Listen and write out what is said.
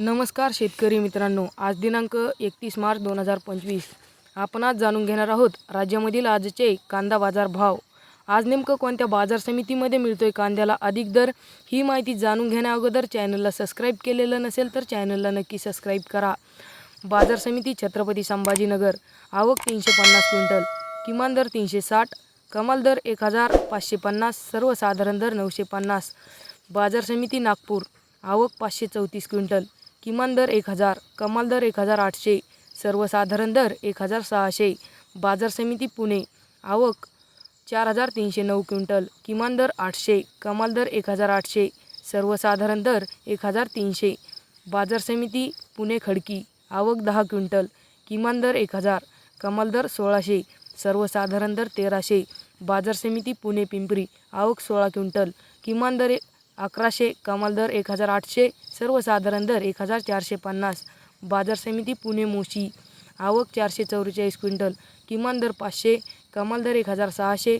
नमस्कार शेतकरी मित्रांनो. आज दिनांक एकतीस मार्च दोन हजार पंचवीस. आपण आज जाणून घेणार आहोत राज्यामधील आजचे कांदा बाजार भाव आज नेमकं कोणत्या बाजार समितीमध्ये मिळतोय कांद्याला अधिक दर ही माहिती जाणून घेण्याअगोदर चॅनलला सबस्क्राईब केलेलं नसेल तर चॅनलला नक्की सबस्क्राईब करा. बाजार समिती छत्रपती संभाजीनगर. आवक तीनशे पन्नास क्विंटल. किमान दर तीनशे साठ. कमाल दर एक हजार पाचशे पन्नास. सर्वसाधारण दर नऊशे पन्नास. बाजार समिती नागपूर. आवक पाचशे चौतीस क्विंटल. किमान दर एक हजार कमाल दर एक हजार आठशे सर्वसाधारण दर एक हजार सहाशे बाजार समिती पुणे आवक चार हजार तीनशे नऊ क्विंटल किमान दर आठशे कमाल दर एक हजार आठशे सर्वसाधारण दर एक हजार तीनशे बाजार समिती पुणे खडकी आवक दहा क्विंटल किमान दर एक हजार कमाल दर सोळाशे सर्वसाधारण दर तेराशे बाजार समिती पुणे पिंपरी आवक सोळा क्विंटल किमान दर एक अकराशे कमाल दर एक हजार आठशे सर्वसाधारण दर एक हजार चारशे पन्नास. बाजार समिती पुणे मोशी. आवक चारशे चौवेचाळीस क्विंटल. किमान दर पाचशे कमाल दर एक हजार सहाशे.